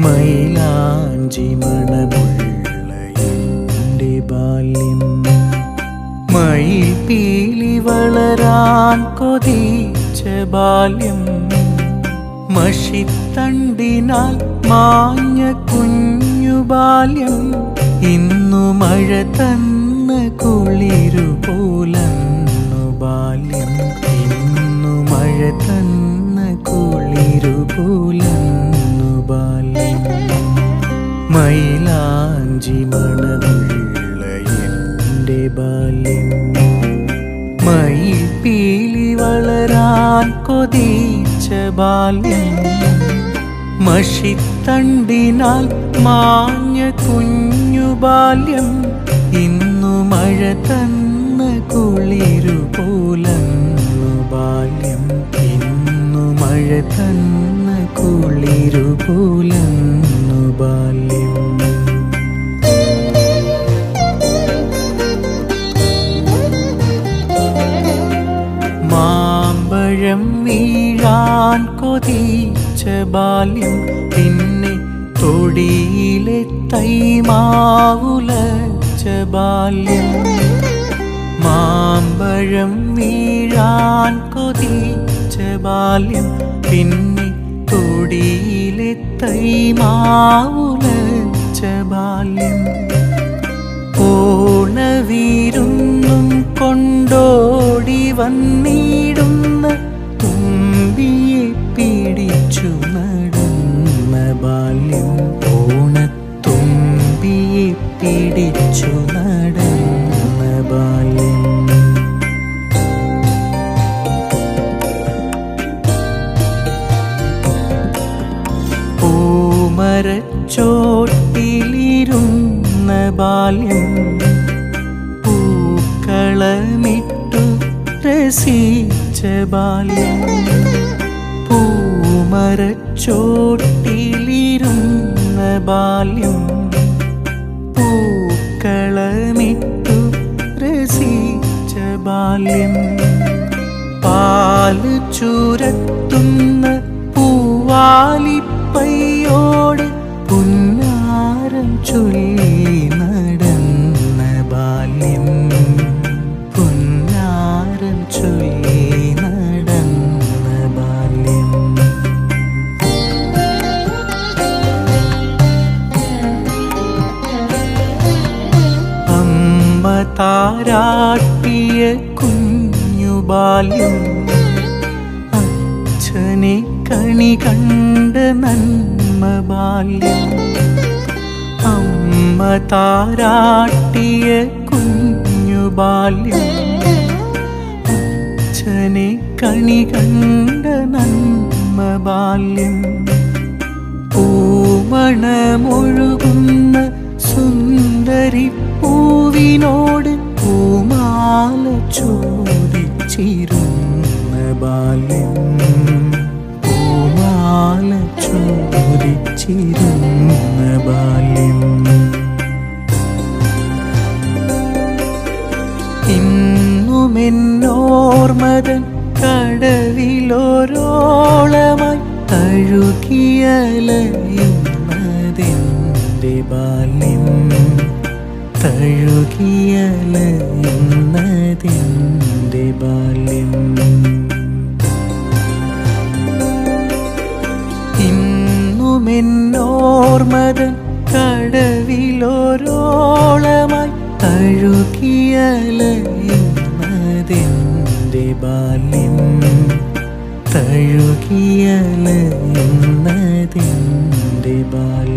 മൈലാഞ്ചി മണമുള്ള ബാല്യം. മയിൽ പീലി വളരാൻ കൊതിച്ച ബാല്യം. മഷിത്തണ്ടിനാൽ മാഞ്ഞ കുഞ്ഞു ബാല്യം. ഇന്നു മഴ തന്ന കുളിരു പോലന്നു ബാല്യം. ഇന്നു മഴ തന്ന കുളിരു പോലന്നു മൈലാഞ്ചി മണമുള്ള എന്റെ ബാല്യം. മയിൽ പീലി വളരാൻ കൊതിച്ച ബാല്യം. മഷിത്തണ്ടിനാൽ മാഞ്ഞ കുഞ്ഞു ബാല്യം. ഇന്നു മഴ തന്ന കുളിരു പോലന്നു ബാല്യം. ഇന്നു മഴ തന്ന കുളിരു പോലന്നു ബാല്യം. മാമ്പഴം വീഴാൻ കൊതിച്ച ബാല്യം പിന്നെ തൊടിയിലെ തൈമാവുലച്ച ബാല്യം. മാമ്പഴം വീഴാൻ കൊതിച്ച ബാല്യം പിന്നെ തൊടിയിലെ തൈമാവുലച്ച ബാല്യം ഓണവീരുന്നും കൊണ്ടോടി വന്നിടുന്ന തുമ്പിയെ പിടിച്ചു നടന്ന ബാല്യം ഓണത്തുമ്പിയെ പിടിച്ചു നടന്ന ബാല്യം. പൂമരച്ചോട്ടിലിരുന്ന ബാല്യം പൂക്കളമിട്ടു രസിച്ച ബാല്യം പൂമരച്ചോട്ടിലിരുന്ന ബാല്യം പൂക്കളമിട്ടു രസിച്ച ബാല്യം പാൽ ചുരത്തുന്ന പൂവാലിപ്പയ്യോട് താരാട്ടിയ കുഞ്ഞു ബാല്യം. അച്ഛനെ കണി കണ്ട നന്മ ബാല്യം. അമ്മ താരാട്ടിയ കുഞ്ഞു ബാല്യം. അച്ഛനെ കണി കണ്ട നന്മ ബാല്യം. പൂമണമൊഴുകുന്ന സുന്ദരി പൂവിനോട് പൂമാല ചോദിച്ചിരുന്ന ബാല്യം പൂമാല ചോദിച്ചിരുന്ന ബാല്യം ഇന്നുമെന്നോർമതൻ കടവിലോരോളമായി തഴുകിയലയുന്നതെന്റെ ബാല്യം തഴുകിയലയുന്നതെന്റെ ബാല്യം. ഇന്നുമെന്നോർമതൻ കടവിലോരോളമായി തഴുകിയലയുന്നതെന്റെ ബാല്യം. തഴുകിയലയുന്നതെന്റെ ബാല്യം.